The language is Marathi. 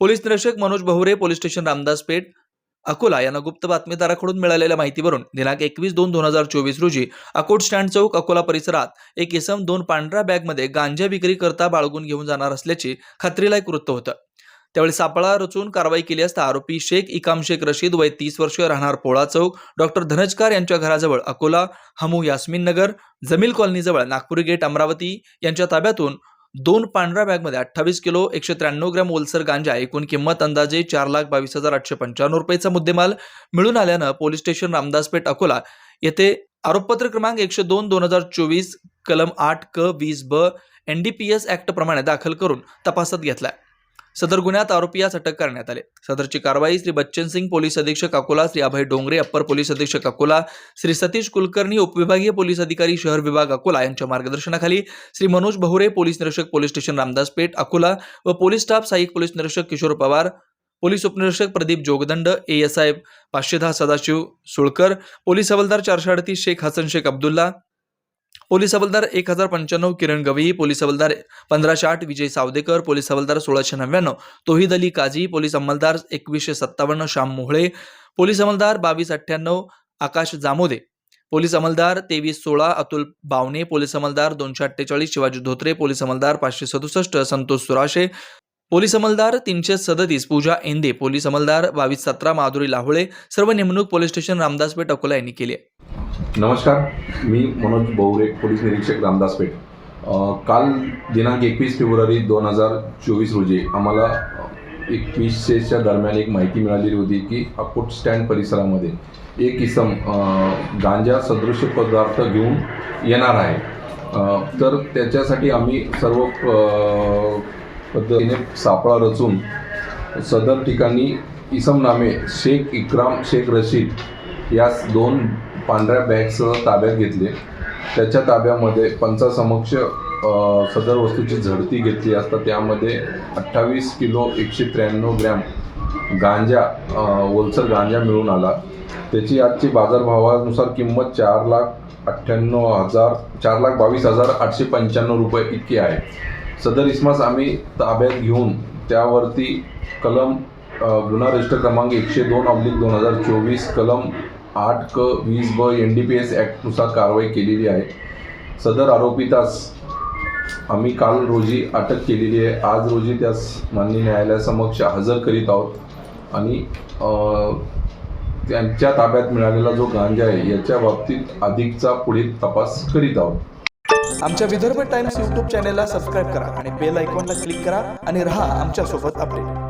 पोलीस निरीक्षक मनोज बहुरे पोलीस स्टेशन रामदास पेठ अकोला यांना गुप्त बातमीदाराकडून मिळालेल्या माहितीवरून दिनांक एकवीस दोन दोन हजार चोवीस रोजी अकोट स्टँड चौक अकोला परिसरात एक इसम दोन पांढऱ्या बॅगमध्ये गांजा विक्री करता बाळगून घेऊन जाणार असल्याची खात्रीलायक वृत्त होतं. त्यावेळी सापळा रचून कारवाई केली असता आरोपी शेख इकाम शेख रशीद वय तीस वर्ष राहणार पोळा चौक डॉक्टर धनजकार यांच्या घराजवळ अकोला हमू यास्मिन नगर जमील कॉलनीजवळ नागपुरी गेट अमरावती यांच्या ताब्यातून दोन पांढऱ्या बॅगमध्ये अठ्ठावीस किलो एकशे त्र्याण्णव ग्रॅम ओलसर गांजा एकूण किंमत अंदाजे चार लाख बावीस हजार आठशे पंच्याण्णव रुपयेचा मुद्देमाल मिळून आल्यानं पोलीस स्टेशन रामदासपेठ अकोला येथे आरोपपत्र क्रमांक एकशे दोन दोन हजार चोवीस कलम आठ क वीस ब N D P S act प्रमाणे दाखल करून तपासात घेतलाय. सदर गुन्ह्यात आरोपी यास अटक करण्यात आले. सदरची कारवाई श्री बच्चन सिंग पोलीस अधीक्षक अकोला श्री अभय डोंगरे अप्पर पोलीस अधीक्षक अकोला श्री सतीश कुलकर्णी उपविभागीय पोलीस अधिकारी शहर विभाग अकोला यांच्या मार्गदर्शनाखाली श्री मनोज बहुरे पोलीस निरीक्षक पोलीस स्टेशन रामदास पेठ अकोला व पोलीस स्टाफ सहाय्यक पोलीस निरीक्षक किशोर पवार पोलीस उपनिरीक्षक Pradeep Jogdand A S I पाचशे दहा सदाशिव सुळकर पोलीस हवालदार चारशे अडतीस शेख हसन शेख अब्दुल्ला पोलीस हवालदार एक हजार पंच्याण्णव किरण गवई पोलीस हवालदार पंधराशे आठ विजय सावदेकर पोलीस हवालदार सोळाशे नव्याण्णव तोहिद अली काझी पोलीस अंमलदार एकवीसशे सत्तावन्न श्याम मोहळे पोलीस अंमलदार बावीस अठ्ठ्याण्णव आकाश जामोदे पोलीस अंमलदार तेवीस सोळा अतुल बावणे पोलीस अंमलदार दोनशे अठ्ठेचाळीस शिवाजी धोत्रे पोलीस अंमलदार पाचशे सदुसष्ट संतोष सुराशे पोलीस अंमलदार तीनशे सदतीस पूजा एंदे पोलीस अंमलदार बावीस सतरा माधुरी लाहोळे सर्व नेमणूक पोलीस स्टेशन रामदासपेठ अकोला यांनी केली आहे नमस्कार मी मनोज बहुरे पोलीस निरीक्षक रामदास पेठ. काल दिनांक एकवीस फेब्रुवारी दोन हजार चोवीस रोजी आम्हाला एकवीसशेच्या दरम्यान एक माहिती मिळालेली होती की अकोट स्टँड परिसरामध्ये एक इसम गांजा सदृश पदार्थ घेऊन येणार आहे. तर त्याच्यासाठी आम्ही सर्व पद्धतीने सापळा रचून सदर ठिकाणी इसम नामे शेख इक्राम शेख रशीद यास दोन पांढऱ्या बॅगसह ताब्यात घेतले. त्याच्या ताब्यामध्ये पंचासमक्ष सदर वस्तूची झडती घेतली असता त्यामध्ये अठ्ठावीस किलो एकशे त्र्याण्णव ग्रॅम गांजा ओलसर गांजा मिळून आला. त्याची आजची बाजारभावानुसार किंमत चार लाख अठ्ठ्याण्णव हजार चार लाख बावीस हजार आठशे पंच्याण्णव रुपये इतकी आहे. सदर इसमास आम्ही ताब्यात घेऊन त्यावरती कलम गुन्हा रजिस्टर क्रमांक एकशे दोन ऑब्लिक दोन हजार चोवीस कलम आठ क वीस ब एन डी पी एस ॲक्टनुसार कारवाई केलेली आहे. सदर आरोपितास आम्ही काल रोजी अटक केलेली आहे. आज रोजी त्यास माननीय न्यायालयासमक्ष हजर करीत आहोत. आणि त्यांच्या ताब्यात मिळालेला जो गांजा आहे याच्या बाबतीत अधिकचा पुढील तपास करीत आहोत. आमच्या विदर्भ टाइम्स यूट्यूब चॅनेलला सबस्क्राईब करा आणि बेल आयकॉनला क्लिक करा आणि राहा आमच्यासोबत अपडेट.